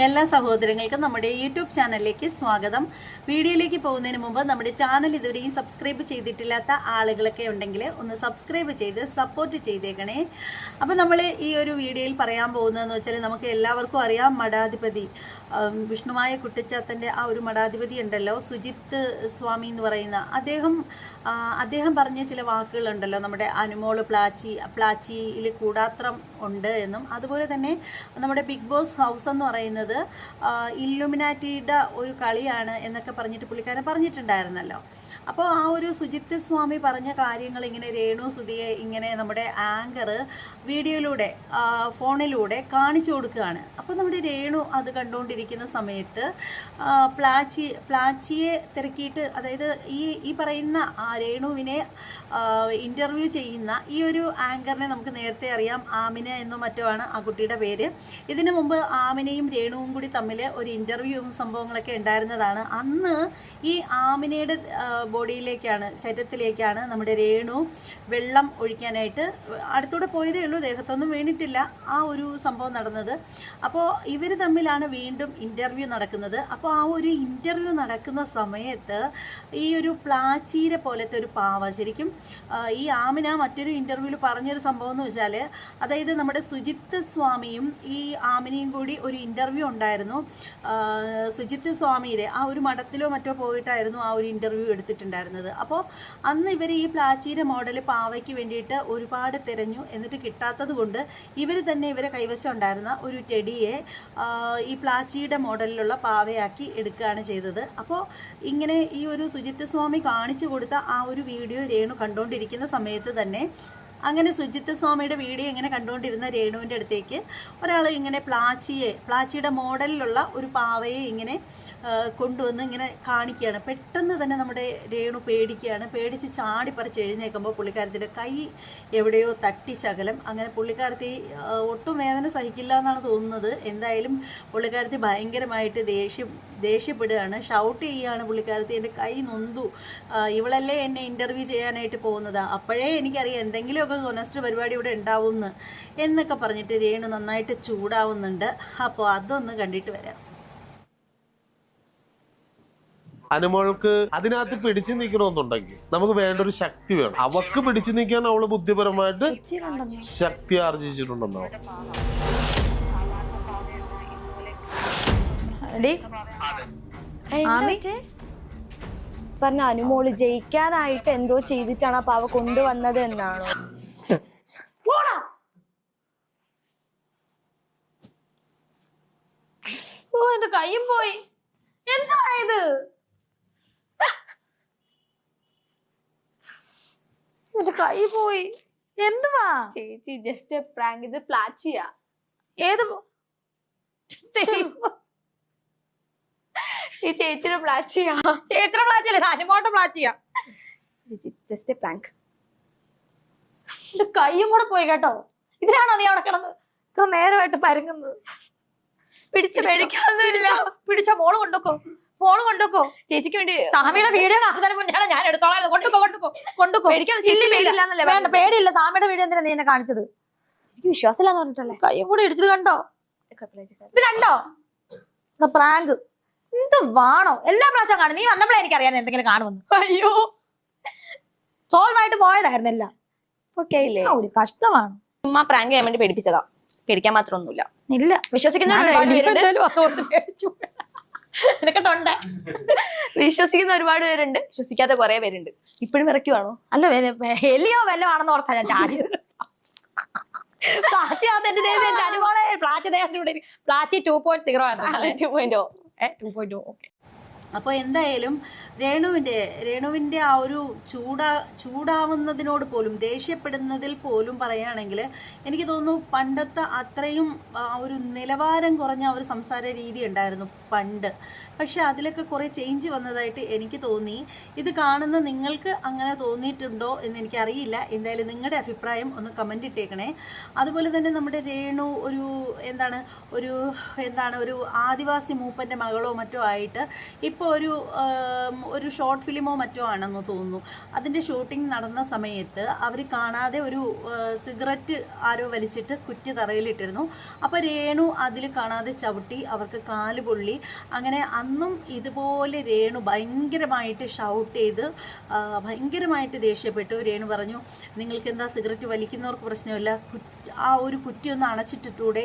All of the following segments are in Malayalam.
എല്ലാ സഹോദരങ്ങൾക്കും നമ്മുടെ യൂട്യൂബ് ചാനലിലേക്ക് സ്വാഗതം. വീഡിയോയിലേക്ക് പോകുന്നതിന് മുമ്പ് നമ്മുടെ ചാനൽ ഇതുവരെയും സബ്സ്ക്രൈബ് ചെയ്തിട്ടില്ലാത്ത ആളുകളൊക്കെ ഉണ്ടെങ്കിൽ ഒന്ന് സബ്സ്ക്രൈബ് ചെയ്ത് സപ്പോർട്ട് ചെയ്തേക്കണേ. അപ്പോൾ നമ്മൾ ഈ ഒരു വീഡിയോയിൽ പറയാൻ പോകുന്നതെന്ന് വെച്ചാൽ നമുക്ക് എല്ലാവർക്കും അറിയാം മഠാധിപതി. വിഷ്ണുമായ കുട്ടിച്ചാത്തന്റെ ആ ഒരു മഠാധിപതി ഉണ്ടല്ലോ സുജിത്ത് സ്വാമി എന്ന് പറയുന്ന അദ്ദേഹം അദ്ദേഹം പറഞ്ഞ ചില വാക്കുകളുണ്ടല്ലോ നമ്മുടെ അനുമോൾ പ്ലാച്ചി പ്ലാച്ചിയിൽ കൂടാത്രം ഉണ്ട് എന്നും. അതുപോലെ തന്നെ നമ്മുടെ ബിഗ് ബോസ് ഹൗസ് എന്ന് പറയുന്നത് ഇല്ലുമിനാറ്റിയുടെ ഒരു കളിയാണ് എന്നൊക്കെ പറഞ്ഞിട്ട് പുള്ളിക്കാരൻ പറഞ്ഞിട്ടുണ്ടായിരുന്നല്ലോ. അപ്പോൾ ആ ഒരു സുജിത്ത് സ്വാമി പറഞ്ഞ കാര്യങ്ങൾ ഇങ്ങനെ രേണു സുധിയെ ഇങ്ങനെ നമ്മുടെ ആങ്കർ വീഡിയോയിലൂടെ ഫോണിലൂടെ കാണിച്ചു കൊടുക്കുകയാണ്. അപ്പോൾ നമ്മുടെ രേണു അത് കണ്ടുകൊണ്ടിരിക്കുന്ന സമയത്ത് പ്ലാച്ചി പ്ലാച്ചിയെ തിരക്കിയിട്ട് അതായത് ഈ ഈ പറയുന്ന ആ രേണുവിനെ ഇന്റർവ്യൂ ചെയ്യുന്ന ഈ ഒരു ആങ്കറിനെ നമുക്ക് നേരത്തെ അറിയാം ആമിന എന്നോ മറ്റോ ആണ് ആ കുട്ടിയുടെ പേര്. ഇതിനു മുമ്പ് ആമിനയും രേണുവും കൂടി തമ്മിൽ ഒരു ഇന്റർവ്യൂവും സംഭവങ്ങളൊക്കെ ഉണ്ടായിരുന്നതാണ്. അന്ന് ഈ ആമിനയുടെ ബോഡിയിലേക്കാണ് ശരീരത്തിലേക്കാണ് നമ്മുടെ രേണു വെള്ളം ഒഴിക്കാനായിട്ട് അടുത്തൂടെ പോയതേ ഉള്ളൂ. ദേഹത്തൊന്നും വീണിട്ടില്ല. ആ ഒരു സംഭവം നടന്നത്. അപ്പോൾ ഇവർ തമ്മിലാണ് വീണ്ടും ഇന്റർവ്യൂ നടക്കുന്നത്. അപ്പോൾ ആ ഒരു ഇന്റർവ്യൂ നടക്കുന്ന സമയത്ത് ഈ ഒരു പ്ലാച്ചീര പോലത്തെ ഒരു പാവ ശരിക്കും ഈ ആമിന മറ്റൊരു ഇന്റർവ്യൂവിൽ പറഞ്ഞൊരു സംഭവം എന്ന് വെച്ചാൽ അതായത് നമ്മുടെ സുജിത്ത് സ്വാമിയും ഈ ആമിനയും കൂടി ഒരു ഇന്റർവ്യൂ ഉണ്ടായിരുന്നു. സുജിത്ത് സ്വാമിയുടെ ആ ഒരു മഠത്തിലോ മറ്റോ പോയിട്ടായിരുന്നു ആ ഒരു ഇന്റർവ്യൂ എടുത്തിട്ടുണ്ടായിരുന്നത് അപ്പോൾ അന്ന് ഇവർ ഈ പ്ലാച്ചീര മോഡൽ പാവയ്ക്ക് വേണ്ടിയിട്ട് ഒരുപാട് തിരഞ്ഞു എന്നിട്ട് കിട്ടാത്തത് കൊണ്ട് ഇവർ തന്നെ ഇവരെ കൈവശം ഉണ്ടായിരുന്ന ഒരു ടെഡിയെ ഈ പ്ലാച്ചിയുടെ മോഡലിലുള്ള പാവയാക്കി എടുക്കുകയാണ് ചെയ്തത്. അപ്പോൾ ഇങ്ങനെ ഈ ഒരു സുജിത്ത് സ്വാമി കാണിച്ചു കൊടുത്ത ആ ഒരു വീഡിയോ രേണു കണ്ടുകൊണ്ടിരിക്കുന്ന സമയത്ത് തന്നെ അങ്ങനെ സുജിത്ത് സ്വാമിയുടെ വീഡിയോ ഇങ്ങനെ കണ്ടുകൊണ്ടിരുന്ന രേണുവിന്റെ അടുത്തേക്ക് ഒരാൾ ഇങ്ങനെ പ്ലാച്ചിയെ പ്ലാച്ചിയുടെ മോഡലിലുള്ള ഒരു പാവയെ ഇങ്ങനെ കൊണ്ടുവന്ന് ഇങ്ങനെ കാണിക്കുകയാണ്. പെട്ടെന്ന് തന്നെ നമ്മുടെ രേണു പേടിക്കുകയാണ്. പേടിച്ച് ചാടിപ്പറിച്ച് എഴുന്നേൽക്കുമ്പോൾ പുള്ളിക്കാരത്തിന്റെ കൈ എവിടെയോ തട്ടി ശകലം. അങ്ങനെ പുള്ളിക്കാരത്തി ഒട്ടും വേദന സഹിക്കില്ല എന്നാണ് തോന്നുന്നത്. എന്തായാലും പുള്ളിക്കാരത്തി ഭയങ്കരമായിട്ട് ദേഷ്യം ദേഷ്യപ്പെടുകയാണ്. ഷൗട്ട് ചെയ്യുകയാണ് പുള്ളിക്കാരത്തി. എന്റെ കൈ നൊന്തു. ഇവളല്ലേ എന്നെ ഇന്റർവ്യൂ ചെയ്യാനായിട്ട് പോകുന്നത്? അപ്പോഴേ എനിക്കറിയാം എന്തെങ്കിലുമൊക്കെ കൊനസ്റ്റ് പരിപാടി ഇവിടെ ഉണ്ടാവുമെന്ന് എന്നൊക്കെ പറഞ്ഞിട്ട് രേണു നന്നായിട്ട് ചൂടാവുന്നുണ്ട്. അപ്പോൾ അതൊന്ന് കണ്ടിട്ട് വരാം. അനുമോൾക്ക് അതിനകത്ത് പിടിച്ചു നിൽക്കണമെന്നുണ്ടെങ്കിൽ നമുക്ക് വേണ്ട ഒരു ശക്തി വേണം. അവക്ക് പിടിച്ചു നിൽക്കാൻ അവൾ ബുദ്ധിപരമായിട്ട് ശക്തി ആർജിച്ചിട്ടുണ്ടെന്നോ? പറഞ്ഞ അനുമോൾ ജയിക്കാനായിട്ട് എന്തോ ചെയ്തിട്ടാണ് ആ പാവ കൊണ്ടുവന്നത് എന്നാണോ? ഓ എന്റെ കൈയും പോയി. എന്തുവാ ഇത് എന്റെ കൈ പോയി. എന്തുവാ? ചേച്ചി ജസ്റ്റ് പ്രാങ്ക് ഇത് പ്ലാച്ചിയാ. ഏത്. ഈ ചേച്ചിയുടെ പ്ലാച്ചിയാ. ചേച്ചിയുടെ പ്ലാച്ചിയല്ല? അനുമോട്ട പ്ലാച്ചിയാ. ജസ്റ്റ് പ്രാങ്ക് ഇത് കൈയും കൂടെ പോയി കേട്ടോ. ഇതിനാണോ നീ അവിടെ കിടന്ന് ഇത്ര നേരമായിട്ട് പരുങ്ങുന്നത്? പിടിച്ച മേടിക്കാനൊന്നുമില്ല. പിടിച്ച. മോൾ കൊണ്ടുക്കോ മോൾ കൊണ്ടുക്കോ. ചേച്ചിക്ക് വേണ്ടി സാമിയുടെ വീഡിയോ കാണുന്നതിന് മുന്നേ ഞാൻ എടുത്തോളാം. കൊണ്ടുക്കോ കൊണ്ടുക്കോ കൊണ്ടുക്കോ. വേണ്ട പേടിയില്ല. സാമിയുടെ വീഡിയോ എന്തിനാ നീ എന്നെ കാണിച്ചത്? എനിക്ക് വിശ്വാസമില്ലാന്ന് പറഞ്ഞിട്ടല്ലേ? കൈയും കൂടെ ഇടിച്ചത് കണ്ടോ. ഇത് കണ്ടോ? പ്രാങ്ക്. എന്ത് വാണോ? എല്ലാ പ്രാവശ്യം കാണും. നീ വന്നപ്പോഴേ എനിക്കറിയാൻ എന്തെങ്കിലും കാണുമെന്ന്. അയ്യോ. സോൾവ് ആയിട്ട് പോയതായിരുന്നു എല്ലാം. ഓക്കെ ഒരു കഷ്ടമാണ്. ചുമ്മാ പ്രാങ്ക് ചെയ്യാൻ വേണ്ടി പേടിപ്പിച്ചതാ. പേടിക്കാൻ മാത്രമൊന്നുമില്ല. ഇല്ല. വിശ്വസിക്കുന്ന നിനക്കെട്ടുണ്ട് വിശ്വസിക്കുന്ന ഒരുപാട് പേരുണ്ട്. വിശ്വസിക്കാത്ത കുറെ പേരുണ്ട്. ഇപ്പോഴും വിറയ്ക്കുവാണോ? അല്ല എലിയോ വല്ലോ ആണെന്ന് ഓർത്താ ഞാൻ ചാടി. പ്ലാച്ചി പ്ലാച്ചി ടു പോയിന്റ് സീറോ ആണ്. Two point two point okay അപ്പോൾ എന്തായാലും രേണുവിന്റെ രേണുവിന്റെ ആ ഒരു ചൂടാ ചൂടാവുന്നതിനോട് പോലും ദേഷ്യപ്പെടുന്നതിൽ പോലും പറയുകയാണെങ്കിൽ എനിക്ക് തോന്നുന്നു പണ്ടത്തെ അത്രയും ആ ഒരു നിലവാരം കുറഞ്ഞ ഒരു സംസാര രീതി ഉണ്ടായിരുന്നു പണ്ട്. പക്ഷെ അതിലൊക്കെ കുറേ ചേഞ്ച് വന്നതായിട്ട് എനിക്ക് തോന്നി. ഇത് കാണുന്ന നിങ്ങൾക്ക് അങ്ങനെ തോന്നിയിട്ടുണ്ടോ എന്ന് എനിക്കറിയില്ല. എന്തായാലും നിങ്ങളുടെ അഭിപ്രായം ഒന്ന് കമന്റ് ഇട്ടേക്കണേ. അതുപോലെ തന്നെ നമ്മുടെ രേണു ഒരു എന്താണ് ഒരു എന്താണ് ഒരു ആദിവാസി മൂപ്പന്റെ മകളോ മറ്റോ ആയിട്ട് ഇപ്പോൾ ഇപ്പോൾ ഒരു ഒരു ഷോർട്ട് ഫിലിമോ മറ്റോ ആണെന്ന് തോന്നുന്നു. അതിന്റെ ഷൂട്ടിംഗ് നടന്ന സമയത്ത് അവർ കാണാതെ ഒരു സിഗരറ്റ് ആരോ വലിച്ചിട്ട് കുറ്റി തറയിലിട്ടിരുന്നു. അപ്പോൾ രേണു അതിൽ കാണാതെ ചവിട്ടി അവർക്ക് കാൽ പൊള്ളി. അങ്ങനെ അന്നും ഇതുപോലെ രേണു ഭയങ്കരമായിട്ട് ഷൗട്ട് ചെയ്ത് ഭയങ്കരമായിട്ട് ദേഷ്യപ്പെട്ടു. രേണു പറഞ്ഞു നിങ്ങൾക്ക് എന്താ സിഗരറ്റ് വലിക്കുന്നവർക്ക് പ്രശ്നമില്ല? ആ ഒരു കുറ്റി ഒന്ന് അണച്ചിട്ടിട്ടൂടെ?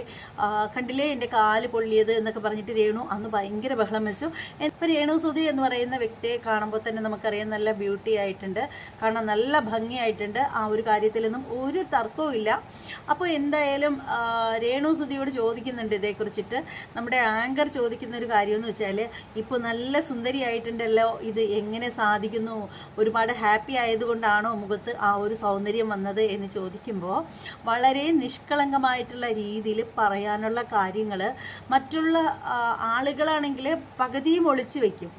കണ്ടില്ലേ എന്റെ കാൽ പൊള്ളിയത്? എന്നൊക്കെ പറഞ്ഞിട്ട് രേണു അന്ന് ഭയങ്കര ബഹളം വെച്ചു. ഇപ്പം രേണു സുധി എന്ന് പറയുന്ന വ്യക്തിയെ കാണുമ്പോൾ തന്നെ നമുക്കറിയാം നല്ല ബ്യൂട്ടി ആയിട്ടുണ്ട്. കാണാൻ നല്ല ഭംഗിയായിട്ടുണ്ട്. ആ ഒരു കാര്യത്തിലൊന്നും ഒരു തർക്കവും ഇല്ല അപ്പോൾ എന്തായാലും രേണു സുധിയോട് ചോദിക്കുന്നുണ്ട് ഇതേക്കുറിച്ചിട്ട്. നമ്മുടെ ആങ്കർ ചോദിക്കുന്ന ഒരു കാര്യമെന്ന് വെച്ചാൽ ഇപ്പോൾ നല്ല സുന്ദരിയായിട്ടുണ്ടല്ലോ ഇത് എങ്ങനെ സാധിക്കുന്നു ഒരുപാട് ഹാപ്പി ആയതുകൊണ്ടാണോ മുഖത്ത് ആ ഒരു സൗന്ദര്യം വന്നത് എന്ന് ചോദിക്കുമ്പോൾ വളരെ നിഷ്കളങ്കമായിട്ടുള്ള രീതിയിൽ പറയാനുള്ള കാര്യങ്ങൾ മറ്റുള്ള ആളുകളാണെങ്കിൽ പകുതിയും ഒളിച്ചു വെക്കും.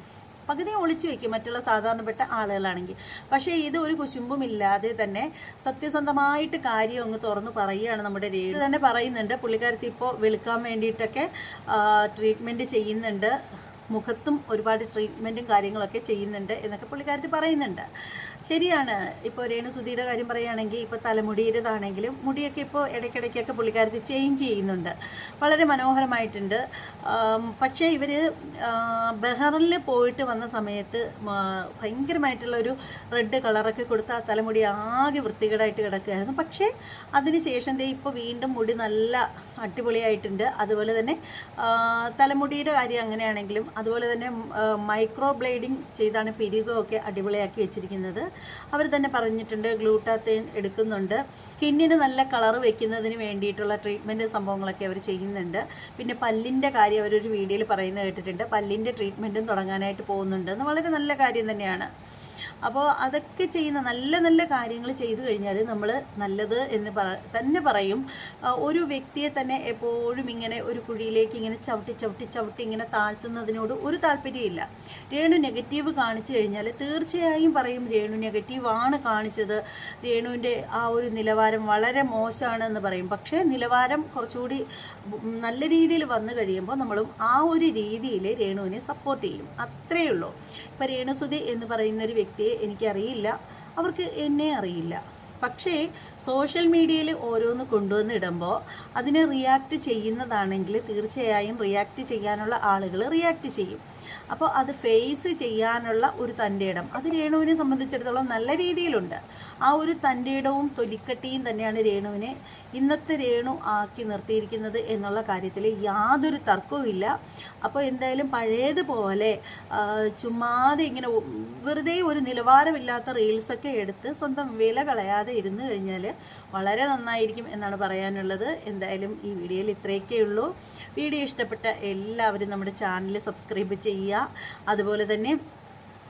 പകുതി ഒളിച്ചു വെക്കും മറ്റുള്ള സാധാരണപ്പെട്ട ആളുകളാണെങ്കിൽ. പക്ഷേ ഇത് ഒരു കുശുമ്പുമില്ലാതെ തന്നെ സത്യസന്ധമായിട്ട് കാര്യം അങ്ങ് തുറന്ന് പറയുകയാണ് നമ്മുടെ രേണു. തന്നെ പറയുന്നുണ്ട് പുള്ളിക്കാരത്തി ഇപ്പോൾ വെളുക്കാൻ വേണ്ടിയിട്ടൊക്കെ ട്രീറ്റ്മെന്റ് ചെയ്യുന്നുണ്ട്. മുഖത്തും ഒരുപാട് ട്രീറ്റ്മെന്റും കാര്യങ്ങളൊക്കെ ചെയ്യുന്നുണ്ട് എന്നൊക്കെ പുള്ളിക്കാരത്തി പറയുന്നുണ്ട്. ശരിയാണ്. ഇപ്പോൾ രേണുസുധിയുടെ കാര്യം പറയുകയാണെങ്കിൽ ഇപ്പോൾ തലമുടിയുടേതാണെങ്കിലും മുടിയൊക്കെ ഇപ്പോൾ ഇടയ്ക്കിടയ്ക്കൊക്കെ പുള്ളിക്കാരത്തി ചേഞ്ച് ചെയ്യുന്നുണ്ട്. വളരെ മനോഹരമായിട്ടുണ്ട്. പക്ഷേ ഇവർ ബഹറിൽ പോയിട്ട് വന്ന സമയത്ത് ഭയങ്കരമായിട്ടുള്ള ഒരു റെഡ് കളറൊക്കെ കൊടുത്ത് ആ തലമുടി ആകെ വൃത്തികേടായിട്ട് കിടക്കുകയായിരുന്നു. പക്ഷേ അതിനുശേഷം ദേ ഇപ്പോൾ വീണ്ടും മുടി നല്ല അടിപൊളിയായിട്ടുണ്ട്. അതുപോലെ തന്നെ തലമുടിയുടെ കാര്യം അങ്ങനെയാണെങ്കിലും അതുപോലെ തന്നെ മൈക്രോ ബ്ലേഡിങ് ചെയ്താണ് പിരികമൊക്കെ അടിപൊളിയാക്കി വെച്ചിരിക്കുന്നത്. അവർ തന്നെ പറഞ്ഞിട്ടുണ്ട് ഗ്ലൂട്ടാത്തേൻ എടുക്കുന്നുണ്ട്. സ്കിന്നിന് നല്ല കളർ വെക്കുന്നതിന് വേണ്ടിയിട്ടുള്ള ട്രീറ്റ്മെന്റ് സംഭവങ്ങളൊക്കെ അവർ ചെയ്യുന്നുണ്ട്. പിന്നെ പല്ലിന്റെ കാര്യം അവരൊരു വീഡിയോയിൽ പറയുന്നത് കേട്ടിട്ടുണ്ട്. പല്ലിന്റെ ട്രീറ്റ്മെന്റും തുടങ്ങാനായിട്ട് പോകുന്നുണ്ട്. വളരെ നല്ല കാര്യം തന്നെയാണ്. അപ്പോൾ അതൊക്കെ ചെയ്യുന്ന നല്ല നല്ല കാര്യങ്ങൾ ചെയ്തു കഴിഞ്ഞാൽ നമ്മൾ നല്ലത് എന്ന് പറ തന്നെ പറയും. ഒരു വ്യക്തിയെ തന്നെ എപ്പോഴും ഇങ്ങനെ ഒരു കുഴിയിലേക്ക് ഇങ്ങനെ ചവിട്ടി ചവിട്ടി ചവിട്ടി ഇങ്ങനെ താഴ്ത്തുന്നതിനോട് ഒരു താല്പര്യമില്ല. രേണു നെഗറ്റീവ് കാണിച്ചു കഴിഞ്ഞാൽ തീർച്ചയായും പറയും രേണു നെഗറ്റീവാണ് കാണിച്ചത്. രേണുവിന്റെ ആ ഒരു നിലവാരം വളരെ മോശമാണ് എന്ന് പറയും. പക്ഷേ നിലവാരം കുറച്ചുകൂടി നല്ല രീതിയിൽ വന്നു കഴിയുമ്പോൾ നമ്മളും ആ ഒരു രീതിയിൽ രേണുവിനെ സപ്പോർട്ട് ചെയ്യും. അത്രയേ ഉള്ളൂ. ഇപ്പം രേണുസുതി എന്ന് പറയുന്ന ഒരു വ്യക്തിയെ എനിക്കറിയില്ല. അവർക്ക് എന്നെ അറിയില്ല. പക്ഷേ സോഷ്യൽ മീഡിയയിൽ ഓരോന്ന് കൊണ്ടുവന്ന് ഇടുമ്പോൾ അതിനെ റിയാക്ട് ചെയ്യുന്നതാണെങ്കിൽ തീർച്ചയായും റിയാക്ട് ചെയ്യാനുള്ള ആളുകൾ റിയാക്ട് ചെയ്യും. അപ്പോൾ അത് ഫേസ് ചെയ്യാനുള്ള ഒരു തന്റെ ഇടം. അത് രേണുവിനെ സംബന്ധിച്ചിടത്തോളം നല്ല രീതിയിലുണ്ട്. ആ ഒരു തന്റെ ഇടവും തൊലിക്കട്ടിയും തന്നെയാണ് രേണുവിനെ ഇന്നത്തെ രേണു ആക്കി നിർത്തിയിരിക്കുന്നത് എന്നുള്ള കാര്യത്തിൽ യാതൊരു തർക്കവും ഇല്ല അപ്പോൾ എന്തായാലും പഴയതുപോലെ ചുമ്മാതെ ഇങ്ങനെ വെറുതെ ഒരു നിലവാരമില്ലാത്ത റീൽസൊക്കെ എടുത്ത് സ്വന്തം വില കളയാതെ ഇരുന്ന് കഴിഞ്ഞാൽ വളരെ നന്നായിരിക്കും എന്നാണ് പറയാനുള്ളത്. എന്തായാലും ഈ വീഡിയോയിൽ ഇത്രയൊക്കെ ഉള്ളൂ. വീഡിയോ ഇഷ്ടപ്പെട്ട എല്ലാവരും നമ്മുടെ ചാനൽ സബ്സ്ക്രൈബ് ചെയ്യുക. അതുപോലെ തന്നെ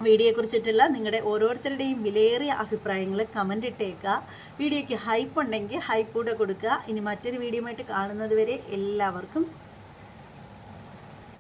വീഡിയോയെക്കുറിച്ചിട്ടുള്ള നിങ്ങളുടെ ഓരോരുത്തരുടെയും വിലയേറിയ അഭിപ്രായങ്ങൾ കമന്റ് ഇട്ടേക്കുക. വീഡിയോയ്ക്ക് ഹൈപ്പ് ഉണ്ടെങ്കിൽ ഹൈപ്പ് കൂടെ കൊടുക്കുക. ഇനി മറ്റൊരു വീഡിയോ ആയിട്ട് കാണുന്നത് വരെ എല്ലാവർക്കും